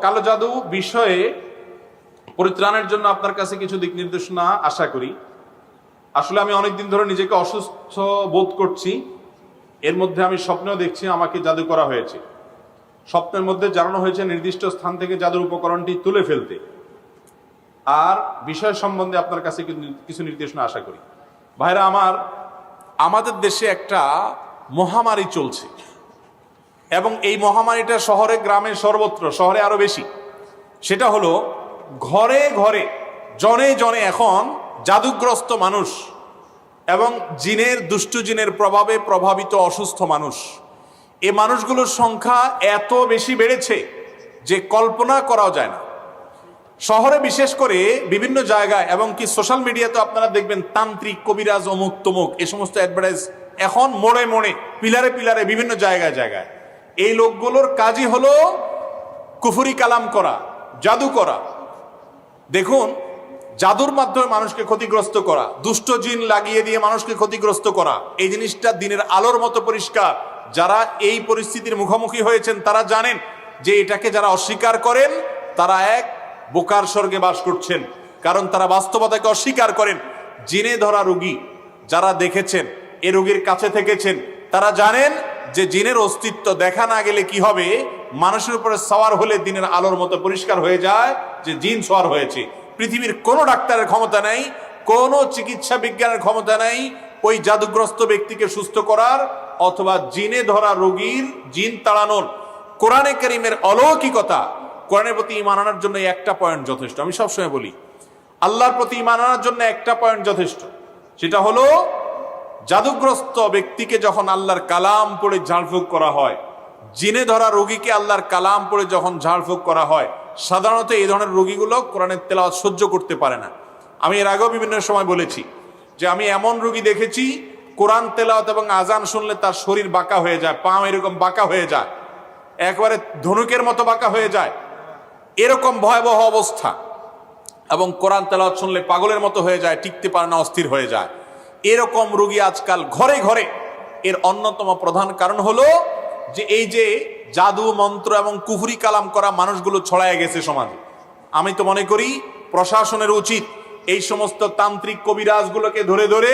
কালো জাদু বিষয়ে পরিত্রাণের জন্য আপনার কাছে কিছু দিক নির্দেশনা আশা করি। আসলে আমি অনেকদিন ধরে নিজেকে অসুস্থ বোধ করছি। এর মধ্যে আমি স্বপ্নেও দেখছি আমাকে জাদু করা হয়েছে। স্বপ্নের মধ্যে জানানো হয়েছে নির্দিষ্ট স্থান থেকে জাদুর উপকরণটি তুলে ফেলতে। আর বিষয় সম্বন্ধে আপনার কাছে কিছু- নির্দেশনা আশা করি। ভাইরা আমার, আমাদের দেশে একটা মহামারী চলছে। এবং এই মহামারীটা শহরে, গ্রামে সর্বত্র, শহরে আরও বেশি। সেটা হলো, ঘরে ঘরে, জনে জনে এখন জাদুগ্রস্ত মানুষ এবং জিনের, দুষ্টু জিনের প্রভাবে প্রভাবিত অসুস্থ মানুষ। এ মানুষগুলোর সংখ্যা এত বেশি বেড়েছে যে কল্পনা করাও যায় না। শহরে বিশেষ করে বিভিন্ন জায়গায় এবং কি সোশ্যাল মিডিয়াতে আপনারা দেখবেন, তান্ত্রিক, কবিরাজ, অমুক, তমুক, এ সমস্ত অ্যাডভার্টাইজ এখন মোড়ে মোড়ে, পিলারে পিলারে বিভিন্ন জায়গায় জায়গায়। এই লোকগুলোর কাজই হলো কুফুরি কালাম করা, জাদু করা। দেখুন, জাদুর মাধ্যমে মানুষকে ক্ষতিগ্রস্ত করা, দুষ্ট জিন লাগিয়ে দিয়ে মানুষকে ক্ষতিগ্রস্ত করা, এই জিনিসটা দিনের আলোর মতো পরিষ্কার। যারা এই পরিস্থিতির মুখোমুখি হয়েছেন, তারা জানেন যে এটাকে যারা অস্বীকার করেন, তারা এক বোকার স্বর্গে বাস করছেন। কারণ তারা বাস্তবতাকে অস্বীকার করেন, জিনে ধরা রুগী। যারা দেখেছেন, এ রোগীর কাছে থেকেছেন, তারা জানেন যে জিনের অস্তিত্ব দেখা না গেলে কি হবে? মানুষের উপরে সওয়ার হলে দিনের আলোর মতো পরিষ্কার হয়ে যায় যে জিন সওয়ার হয়েছে। পৃথিবীর কোনো ডাক্তারের ক্ষমতা নাই, কোনো চিকিৎসা বিজ্ঞানের ক্ষমতা নাই, ওই জাদুগ্রস্ত ব্যক্তিকে সুস্থ করার অথবা জিনে ধরা রোগীর জিন তাড়ানোর। কোরআনে করিমের অলৌকিকতা, কোরআনের প্রতি ইমান আনার জন্য একটা পয়েন্ট যথেষ্ট। আমি সবসময় বলি, আল্লাহর প্রতি ইমান আনার জন্য একটা পয়েন্ট যথেষ্ট। সেটা হলো জাদুগ্রস্ত ব্যক্তিকে যখন আল্লাহর কালাম পড়ে ঝাড়ফুঁক করা হয়, জিনে ধরা রোগীকে আল্লাহর কালাম পড়ে যখন ঝাড়ফুঁক করা হয়, সাধারণত এই ধরনের রোগীগুলো কোরআনের তেলাওয়াত সহ্য করতে পারে না। আমি এর আগেও বিভিন্ন সময় বলেছি যে আমি এমন রোগী দেখেছি, কোরআন তেলাওয়াত এবং আজান শুনলে তার শরীর বাঁকা হয়ে যায় পা এরকম বাঁকা হয়ে যায়, একবারে ধনুকের মতো বাঁকা হয়ে যায়। এরকম ভয়াবহ অবস্থা। এবং কোরআন তেলাওয়াত শুনলে পাগলের মতো হয়ে যায়, টিকতে পারে না, অস্থির হয়ে যায়। এরকম রোগী আজকাল ঘরে ঘরে। এর অন্যতম প্রধান কারণ হলো যে এই যে জাদু মন্ত্র এবং কুহুরি কালাম করা মানুষগুলো ছড়ায় গেছে সমাজে। আমি তো মনে করি প্রশাসনের উচিত এই সমস্ত তান্ত্রিক কবিরাজগুলোকে ধরে ধরে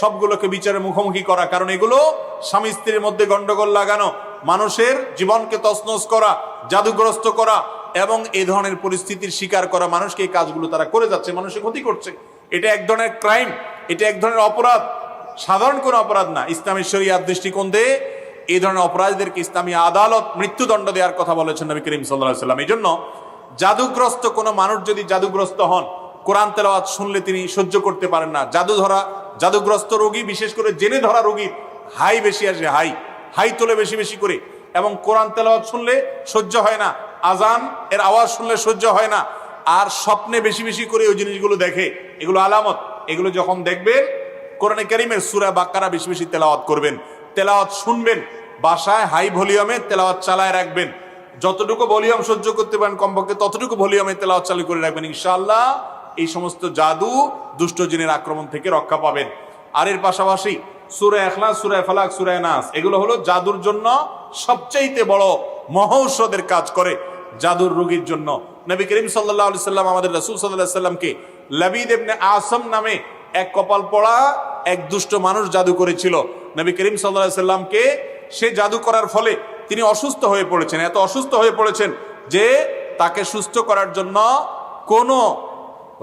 সবগুলোকে বিচারের মুখোমুখি করা। কারণ এগুলো স্বামী স্ত্রীর মধ্যে গন্ডগোল লাগানো, মানুষের জীবনকে তছনছ করা, জাদুগ্রস্ত করা এবং এ ধরনের পরিস্থিতির শিকার করা মানুষকে এই কাজগুলো তারা করে যাচ্ছে, মানুষের ক্ষতি করছে। এটা এক ধরনের ক্রাইম। এটা এক ধরনের অপরাধ। সাধারণ কোনো অপরাধ না। ইসলামী শরিয়ার দৃষ্টিকোণ দিয়ে এই ধরনের অপরাধীদেরকে ইসলামী আদালত মৃত্যুদণ্ড দেওয়ার কথা বলেছেন নবী করিম সাল্লাহ সাল্লাম এই জন্য জাদুগ্রস্ত কোনো মানুষ যদি জাদুগ্রস্ত হন, কোরআন তেলাওয়াত শুনলে তিনি সহ্য করতে পারেন না। জাদু ধরা, জাদুগ্রস্ত রোগী, বিশেষ করে জেনে ধরা রোগীর হাই বেশি আসে, হাই। হাই তোলে বেশি বেশি করে। এবং কোরআন তেলাওয়াত শুনলে সহ্য হয় না। আজান এর আওয়াজ শুনলে সহ্য হয় না। আর স্বপ্নে বেশি বেশি করে ওই জিনিসগুলো দেখে। এগুলো আলামত। এগুলো যখন দেখবেন, কোরআনে কারিমের সুরা বাক্কারা বেশি বেশি তেলাওয়াত করবেন। তেলাওয়াত শুনবেন, বাসায় হাই ভলিউমে তেলাওয়াত চালায় রাখবেন। যতটুকু ভলিউম সহ্য করতে পারেন কমপক্ষে ততটুকু ভলিউমে তেলাওয়াত চালু করে রাখবেন। ইনশাআল্লাহ এই সমস্ত জাদু দুষ্ট জিনের আক্রমণ থেকে রক্ষা পাবেন। আর এর পাশাপাশি সুরে এখলাস সুরে ফালাক, সুরে নাস, এগুলো হলো জাদুর জন্য সবচাইতে বড় মহৌষধের কাজ করে জাদুর রোগীর জন্য। নবী করিম সাল্লাহ সাল্লাম, আমাদের রসুল সাল্লাহ সাল্লামকে লাবিদ এমনি আসম নামে এক কপাল পড়া, এক দুষ্ট মানুষ জাদু করেছিল। নবী করিম সাল্লাহ সাল্লামকে সে জাদু করার ফলে তিনি অসুস্থ হয়ে পড়েছেন। এত অসুস্থ হয়ে পড়েছেন যে তাকে সুস্থ করার জন্য কোনো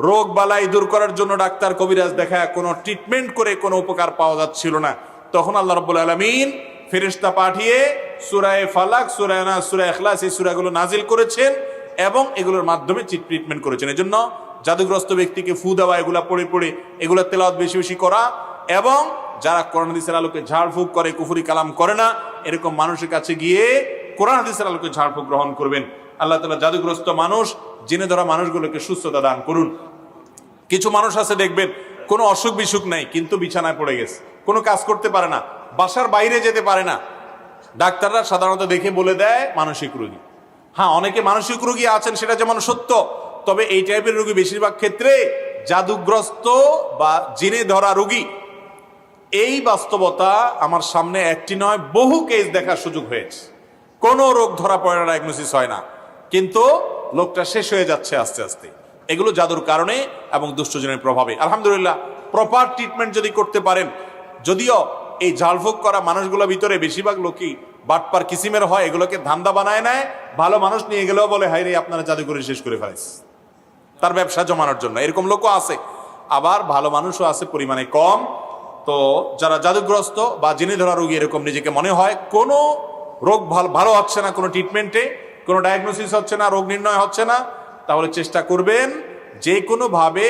রোগ বালাই দূর করার জন্য ডাক্তার কবিরাজ দেখায় কোনো ট্রিটমেন্ট করে কোনো উপকার পাওয়া যাচ্ছিল না। তখন আল্লাহ রব্বুল আলমিন ফেরিস্তা পাঠিয়ে সুরায় ফালাক সুরায় না সুরায় এখলাস এই সুরাগুলো নাজিল করেছেন। এবং এগুলোর মাধ্যমে ট্রিটমেন্ট করেছেন। এজন্য জাদুগ্রস্ত ব্যক্তিকে ফু দেওয়া, এগুলা পড়ে পড়ে, এগুলো তেলাওয়াত বেশি বেশি করা এবং যারা কোরআন হাদিসের আলোকে ঝাড়ফুঁক করে, কুফুরি কালাম করে না, এরকম মানুষের কাছে গিয়ে কোরআন হাদিসের আলোকে ঝাড়ফুঁক গ্রহণ করবেন। আল্লাহ তালা জাদুগ্রস্ত মানুষ, জেনে ধরা মানুষগুলোকে সুস্থতা দান করুন। কিছু মানুষ আছে, দেখবেন, কোনো অসুখ বিসুখ নাই, কিন্তু বিছানায় পড়ে গেছে। কোনো কাজ করতে পারে না, বাসার বাইরে যেতে পারে না। ডাক্তাররা সাধারণত দেখে বলে দেয়, মানসিক রোগী। হ্যাঁ অনেকে মানসিক রোগী আছেন, সেটা যেমন সত্য, তবে এই টাইপের রোগী বেশিরভাগ ক্ষেত্রে জাদুগ্রস্ত বা জিনে ধরা রোগী। এই বাস্তবতা আমার সামনে একটি নয়, বহু কেস দেখার সুযোগ হয়েছে। কোনো রোগ ধরা পড়ে না ডায়াগনোসিস হয় না। কিন্তু লোকটা শেষ হয়ে যাচ্ছে আস্তে আস্তে। এগুলো জাদুর কারণে এবং দুষ্টজনের প্রভাবে। আলহামদুলিল্লাহ প্রপার ট্রিটমেন্ট যদি করতে পারেন, যদিও এই ঝাড়ফুঁক করা মানুষগুলোর ভিতরে বেশিরভাগ লোকই বাটপার কিসিমের হয়, এগুলোকে ধান্দা বানায় নেয়, ভালো মানুষ নিয়ে গেলেও বলে হাই রে আপনারা জাদু করে শেষ করে ফেলাইস তার ব্যবসা জমানোর জন্য। এরকম লোকও আছে। আবার ভালো মানুষও আছে পরিমাণে কম। তো যারা জাদুগ্রস্ত বা জেনে ধরা রোগী এরকম নিজেকে মনে হয়, কোনো রোগ ভালো ভালো হচ্ছে না কোনো ট্রিটমেন্টে কোনো ডায়াগনোসিস হচ্ছে না, রোগ নির্ণয় হচ্ছে না, তাহলে চেষ্টা করবেন যে কোনো ভাবে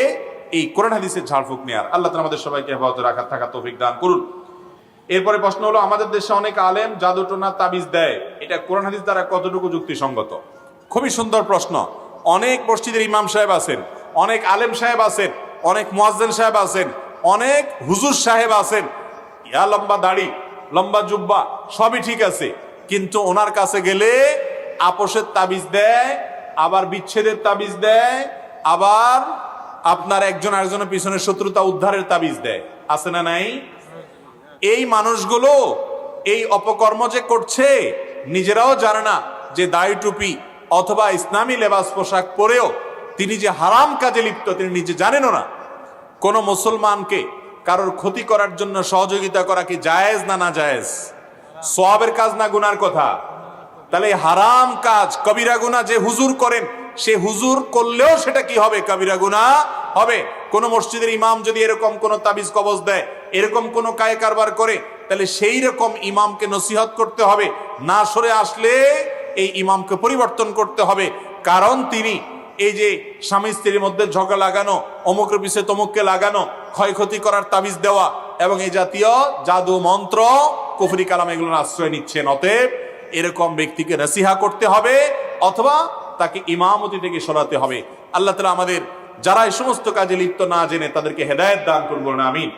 এই কোরআন হাদিসের ঝাড়ফুঁক নেওয়ার আল্লাহ আমাদের সবাইকে হেফাজতে রাখা থাকা তৌফিক দান করুন। এরপরে প্রশ্ন হলো, আমাদের দেশে অনেক আলেম জাদুটোনা তাবিজ দেয়। এটা কোরআন হাদিস দ্বারা কতটুকু যুক্তিসঙ্গত? খুবই সুন্দর প্রশ্ন। অনেক মসজিদের ইমাম সাহেব আছেন, অনেক আলেম সাহেব আছেন, অনেক মুয়াজ্জেন সাহেব আছেন, অনেক হুজুর সাহেব আছেন। ইয়া লম্বা দাড়ি, লম্বা জুব্বা, সবই ঠিক আছে। কিন্তু ওনার কাছে গেলে আপোষের তাবিজ দেয়, আবার বিচ্ছেদের তাবিজ দেয়, আবার আপনার একজন আরেকজনের পিছনে শত্রুতা উদ্ধারের তাবিজ দেয়। আছে না নাই? এই মানুষগুলো এই অপকর্ম যে করছে, নিজেরাও জানে না যে দাড়ি টুপি অথবা ইসলামী লেবাস পোশাক পরেও তিনি যে হারাম কাজে লিপ্ত, তিনি নিজে জানেনও না। কোনো মুসলমানকে কারোর ক্ষতি করার জন্য সহযোগিতা করা কি জায়েজ না না জায়েজ? সোয়াবের কাজ না গুনার কথা? তাহলে হারাম কাজ, কবিরা গুনা যে হুজুর করেন, সে হুজুর করলেও সেটা কি হবে? কবিরা গুনা হবে। কোন মসজিদের ইমাম যদি এরকম কোন তাবিজ কবজ দেয় এরকম কোন কায়ে কারবার করে, তাহলে সেই রকম ইমামকে নসিহত করতে হবে। না সরে আসলে এই ইমামকে পরিবর্তন করতে হবে। কারণ তিনি এই যে স্বামী স্ত্রীর মধ্যে ঝগড়া লাগানো অমুকের পিছিয়ে তমুককে লাগানো, ক্ষয়ক্ষতি করার তাবিজ দেওয়া এবং এই জাতীয় জাদু মন্ত্র কুফরি কালাম এগুলোর আশ্রয় নিচ্ছেন। অতএব এরকম ব্যক্তিকে নসিহা করতে হবে অথবা তাকে ইমামতি থেকে সরাতে হবে। আল্লাহ তালা আমাদের যারা এই সমস্ত কাজে লিপ্ত না জেনে তাদেরকে হেদায়ত দান করব না আমিন।